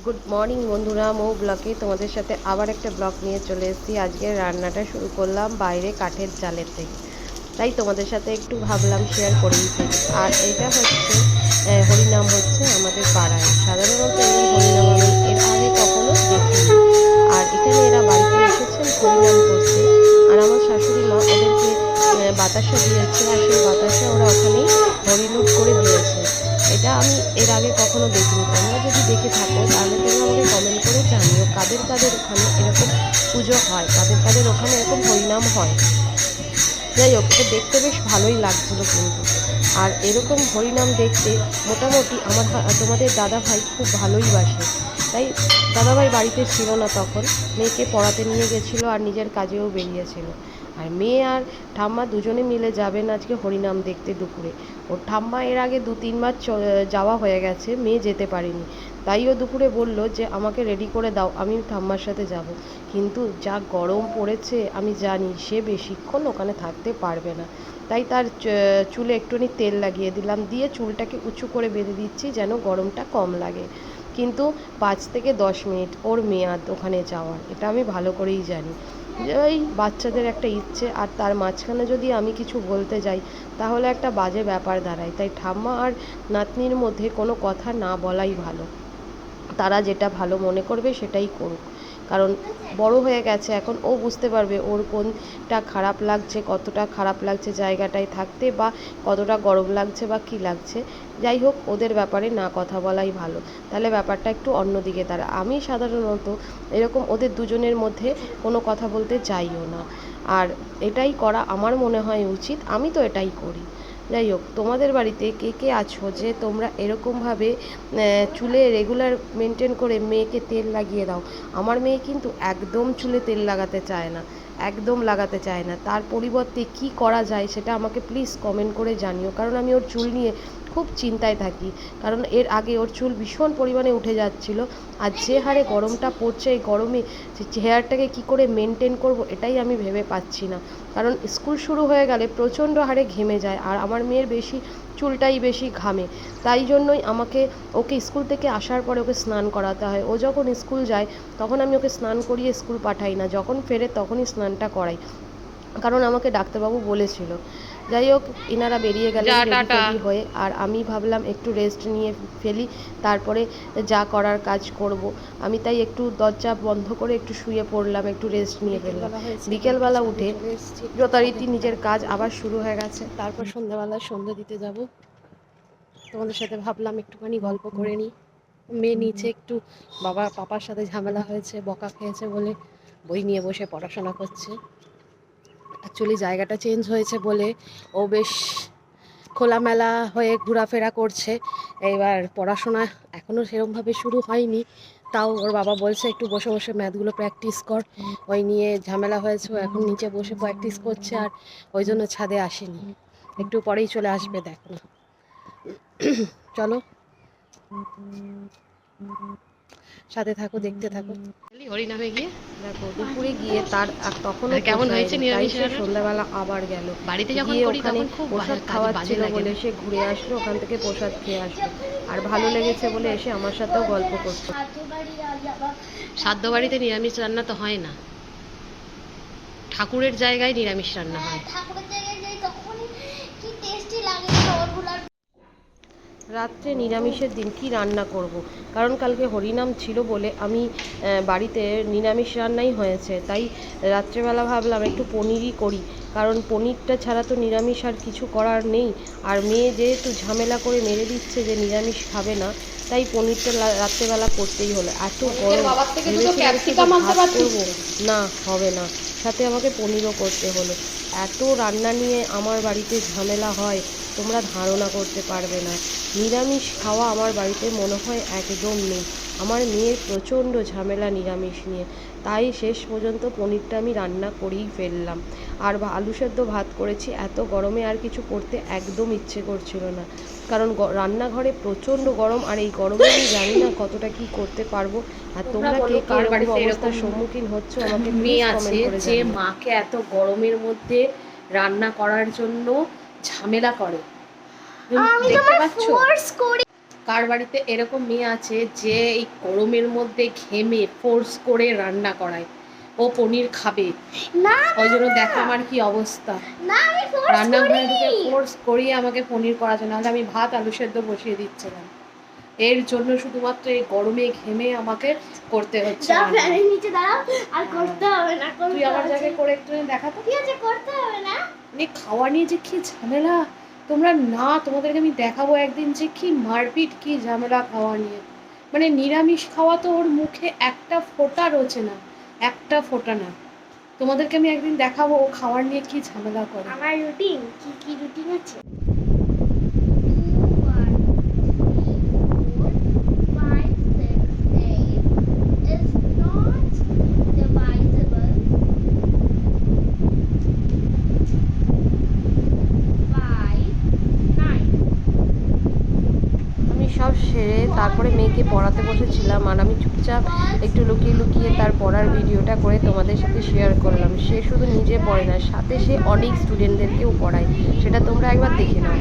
Good morning বন্ধুরা, মৌ ব্লকে তোমাদের সাথে আবার একটা ব্লগ নিয়ে চলে এসেছি। আজকে রান্নাটা শুরু করলাম বাইরে কাঠের জালের থেকে। তাই তোমাদের সাথে একটু ভাবলাম শেয়ার করেই ফেলি আর এটা হচ্ছে হরিনাম হচ্ছে আমাদের পাড়ায়। সাধারণত এই হরিনাম আমি এর আগে কখনো দেখিনি। আর এখানে এরা বাড়িতে এসেছেন, হরিনাম করতে। আর আমার শাশুড়ি মা ওদেরকে বাতাসা দিয়েছে, আর সেই বাতাসা ওরা ওখানেই হরিলুট করে দিয়েছে। এটা আমি এর আগে কখনো দেখিনি। তোমরা যদি দেখে থাকো, তাহলে তোমরা আমাকে কমেন্ট করে জানিও কাদের কাদের ওখানে এরকম পুজো হয়, কাদের কাদের ওখানে এরকম হরিনাম হয়। যাই হোক, এটা দেখতে বেশ ভালোই লাগছিল কিন্তু। আর এরকম হরিনাম দেখতে মোটামুটি আমার তোমাদের দাদা ভাই খুব ভালোই বাসে। তাই দাদাভাই বাড়িতে ছিল না তখন, মেয়েকে পড়াতে নিয়ে গেছিল আর নিজের কাজেও বেরিয়েছিল। আর মেয়ে আর ঠাম্মা দুজনে মিলে যাবেন আজকে হরিনাম দেখতে দুপুরে। ওর ঠাম্মা এর আগে দু তিনবার যাওয়া হয়ে গেছে, মেয়ে যেতে পারেনি। তাই ও দুপুরে বলল যে, আমাকে রেডি করে দাও, আমি ঠাম্মার সাথে যাব। কিন্তু যা গরম পড়েছে, আমি জানি সে বেশিক্ষণ ওখানে থাকতে পারবে না। তাই তার চুলে একটুখানি তেল লাগিয়ে দিলাম, দিয়ে চুলটাকে উঁচু করে বেঁধে দিচ্ছি যেন গরমটা কম লাগে। কিন্তু পাঁচ থেকে দশ মিনিট ওর মেয়াদ ওখানে যাওয়ার, এটা আমি ভালো করেই জানি। ওই বাচ্চাদের একটা ইচ্ছে, আর তার মাঝখানে যদি আমি কিছু বলতে যাই, তাহলে একটা বাজে ব্যাপার দাঁড়ায়। তাই ঠাম্মা আর নাতনির মধ্যে কোনো কথা না বলাই ভালো। তারা যেটা ভালো মনে করবে সেটাই করুক। কারণ বড় হয়ে গেছে, এখন ও বুঝতে পারবে ওর কোনটা খারাপ লাগছে, কতটা খারাপ লাগছে জায়গাটায় থাকতে বা কতটা গরম লাগছে বা কী লাগছে। যাই হোক, ওদের ব্যাপারে না কথা বলাই ভালো। তাহলে ব্যাপারটা একটু অন্যদিকে তারা। আমি সাধারণত এরকম ওদের দুজনের মধ্যে কোনো কথা বলতে চাইও না। আর এটাই করা আমার মনে হয় উচিত। আমি তো এটাই করি। যাই হোক, তোমাদের বাড়িতে কে কে আছো যে তোমরা এরকমভাবে চুলে রেগুলার মেনটেন করে মেয়েকে তেল লাগিয়ে দাও? আমার মেয়ে কিন্তু একদম চুলে তেল লাগাতে চায় না, একদম লাগাতে চায় না। তার পরিবর্তে কি করা যায় সেটা আমাকে প্লিজ কমেন্ট করে জানিও। কারণ আমি ওর চুল নিয়ে খুব চিন্তায় থাকি। কারণ এর আগে ওর চুল ভীষণ পরিমাণে উঠে যাচ্ছিল। আর যে হারে গরমটা পড়ছে, এই গরমে হেয়ারটাকে কি করে মেনটেন করব, এটাই আমি ভেবে পাচ্ছি না। কারণ স্কুল শুরু হয়ে গেলে প্রচণ্ড হারে ঘেমে যায়, আর আমার মেয়ের বেশি চুলটাই বেশি ঘামে। তাই জন্যই আমাকে, ওকে স্কুল থেকে আসার পরে ওকে স্নান করাতে হয়। ও যখন স্কুল যায়, তখন আমি ওকে স্নান করিয়ে স্কুল পাঠাই না। যখন ফেরে তখনই স্নানটা করাই। কারণ আমাকে ডাক্তারবাবু বলেছিল যাই হোক এনারা বেরিয়ে গেলেন। টেডি হয়ে আর আমি ভাবলাম একটু রেস্ট নিয়ে ফেলি তারপরে যা করার কাজ করব। আমি তাই একটু দরজা বন্ধ করে একটু শুয়ে পড়লাম একটু রেস্ট নিয়ে ফেললাম। বিকেলবেলা উঠে যথারীতি নিজের কাজ আবার শুরু হয়ে গেছে। তারপর সন্ধ্যাবেলা সন্ধ্যা দিতে যাব। তোমাদের সাথে ভাবলাম একটুখানি গল্প করে নিই। মেয়ে নিচে একটু বাবা পাপার সাথে ঝামেলা হয়েছে বকা খেয়েছে বলে বই নিয়ে বসে পড়াশোনা করছে। অ্যাকচুয়ালি জায়গাটা চেঞ্জ হয়েছে বলে ও বেশ খোলামেলা হয়ে ঘোরাফেরা করছে। এবার পড়াশোনা এখনও সেরকমভাবে শুরু হয়নি। তাও ওর বাবা বলছে, একটু বসে বসে ম্যাথগুলো প্র্যাকটিস কর। ওই নিয়ে ঝামেলা হয়েছে এখন নিচে বসে প্র্যাকটিস করছে আর ওই জন্য ছাদে আসেনি। একটু পরেই চলে আসবে, দেখো চলো। সাথে থাকো দেখতে থাকো। হরিনামে গিয়ে? দেখো দুপুরে গিয়ে তার আর কেমন হয়েছে? সন্ধ্যাবেলা আবার গেল। বাড়িতে যখন ওখানে তখন খুব প্রসাদ বাজে লাগে। বলে সে ঘুরে আসলো ওখান থেকে প্রসাদ খেয়ে আসলো। আর ভালো লেগেছে বলে এসে আমার সাথেও গল্প করতো সাধ্য বাড়িতে নিরামিষ রান্না তো হয় না। ঠাকুরের জায়গায় নিরামিষ রান্না হয়। ঠাকুরের জায়গায় যাই তখনই কি টেস্টি লাগে রাত্রে নিরামিষের দিন কি রান্না করব। কারণ কালকে হরিনাম ছিল বলে আমি বাড়িতে নিরামিষ রান্নাই হয়েছে। তাই রাত্রেবেলা ভাবলাম একটু পনিরই করি। কারণ পনিরটা ছাড়া তো নিরামিষ আর কিছু করার নেই। আর মেয়ে যেহেতু ঝামেলা করে মেরে দিচ্ছে যে নিরামিষ খাবে না তাই পনিরটা রাত্রেবেলা করতেই হলো। এত গরম। করব। না হবে না। সাথে আমাকে পনিরও করতে হলো। এত রান্না নিয়ে আমার বাড়িতে ঝামেলা হয়। তোমরা ধারণা করতে পারবে না। নিরামিষ খাওয়া আমার বাড়িতে মনে হয় একদম নেই। আমার মেয়ের প্রচণ্ড ঝামেলা নিরামিষ নিয়ে। তাই শেষ পর্যন্ত পনিরটা আমি রান্না করেই ফেললাম। আর আলু সেদ্ধ ভাত করেছি এত গরমে আর কিছু করতে একদম ইচ্ছে করছিল না। কারণ রান্নাঘরে প্রচণ্ড গরম আর এই গরমে আমি জানি না কতটা কি করতে পারব। আর তোমরা কে কার অবস্থার সম্মুখীন হচ্ছ আমাকে মেয়ে আছে যে মাকে এত গরমের মধ্যে রান্না করার জন্য ঝামেলা করে। দেখতে পাচ্ছ? কার। বাড়িতে এরকম মেয়ে আছে যে এই গরমের মধ্যে ঘেমে ফোর্স করে রান্না করায়? ও পনির খাবে। ওই জন্য দেখো আমার কি অবস্থা। রান্নাঘরে ঢুকে ফোর্স করিয়ে আমাকে পনির করার জন্য নাহলে আমি ভাত আলু সেদ্ধ বসিয়ে দিচ্ছিলাম। এর জন্য শুধুমাত্র এই গরমে ঘেমে আমাকে করতে হচ্ছে নিচে দাঁড়াও আর করতে হবে না তুই আমার জায়গায় করে একটু দেখাতো ঠিক আছে করতে হবে না খাওয়া নিয়ে যে কি ঝামেলা? তোমরা না, তোমাদেরকে আমি দেখাবো একদিন যে কি মারপিট, কি ঝামেলা খাওয়া নিয়ে। মানে নিরামিষ খাওয়া তো ওর মুখে একটা ফোটা রয়েছে না, একটা ফোটা না। তোমাদেরকে আমি একদিন দেখাবো ও খাওয়ার নিয়ে কি ঝামেলা করে। আমার রুটিন কি কি রুটিন আছে? সেরে তারপরে মেয়েকে পড়াতে বসেছিলাম আর আমি চুপচাপ একটু লুকিয়ে লুকিয়ে তার পড়ার ভিডিওটা করে তোমাদের সাথে শেয়ার করলাম। সে শুধু নিজে পড়ে না, সাথে সে অনেক স্টুডেন্টদেরকেও পড়ায়। সেটা তোমরা একবার দেখে নাও।